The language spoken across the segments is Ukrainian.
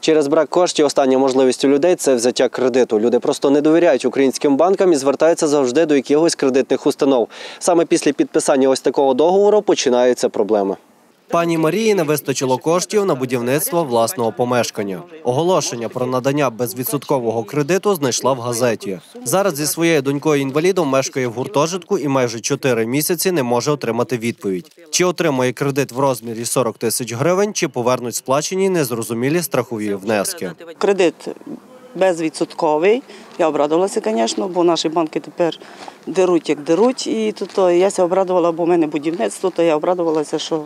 Через брак коштів остання можливість у людей це взяття кредиту. Люди просто не довіряють українським банкам і звертаються завжди до якихось кредитних установ. Саме після підписання ось такого договору починаються проблеми. Пані Марії не вистачило коштів на будівництво власного помешкання. Оголошення про надання безвідсоткового кредиту знайшла в газеті. Зараз зі своєю донькою інвалідом мешкає в гуртожитку і майже 4 місяці не може отримати відповідь. Чи отримує кредит в розмірі 40 тисяч гривень, чи повернуть сплачені незрозумілі страхові внески. Кредит безвідсотковий. Я обрадувалася, звісно, бо наші банки тепер деруть, як деруть. І то, то я ся обрадувала, бо в мене будівництво, то я обрадувалася, що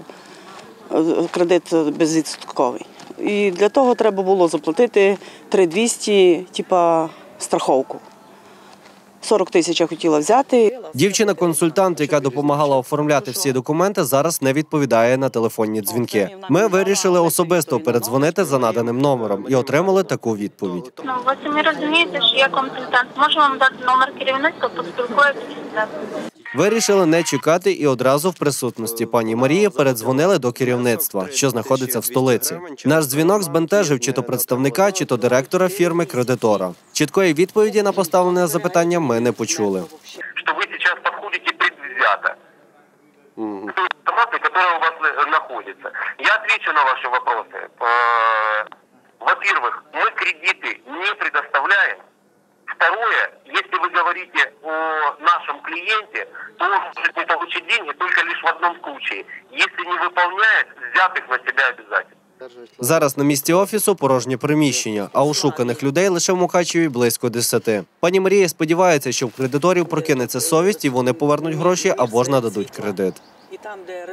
е, кредит безвідсотковий. І для того треба було заплатити 3200, типа страховку. 40 тисяч я хотіла взяти. Дівчина-консультант, яка допомагала оформляти всі документи, зараз не відповідає на телефонні дзвінки. Ми вирішили особисто передзвонити за наданим номером і отримали таку відповідь. Ну, ви самі розумієте, що я консультант. Можу вам дати номер керівництва, поспілкуєтеся. Вирішили не чекати і одразу в присутності пані Марії передзвонили до керівництва, що знаходиться в столиці. Наш дзвінок збентежив чи то представника, чи то директора фірми кредитора. Чіткої відповіді на поставлене запитання ми не почули. что вы сейчас подходите предвзято к той информации, которая у вас э, находится. Я отвечу на ваши вопросы. Э, Во-первых, мы кредиты не предоставляем. Второе, если вы говорите о нашем клиенте, то он может не получить деньги только лишь в одном случае, если не выполняет взятых на себя обязательств. Зараз на місці офісу порожнє приміщення, а ушуканих людей лише в Мукачеві близько десяти. Пані Марія сподівається, що в кредиторів прокинеться совість і вони повернуть гроші або ж нададуть кредит. І там, де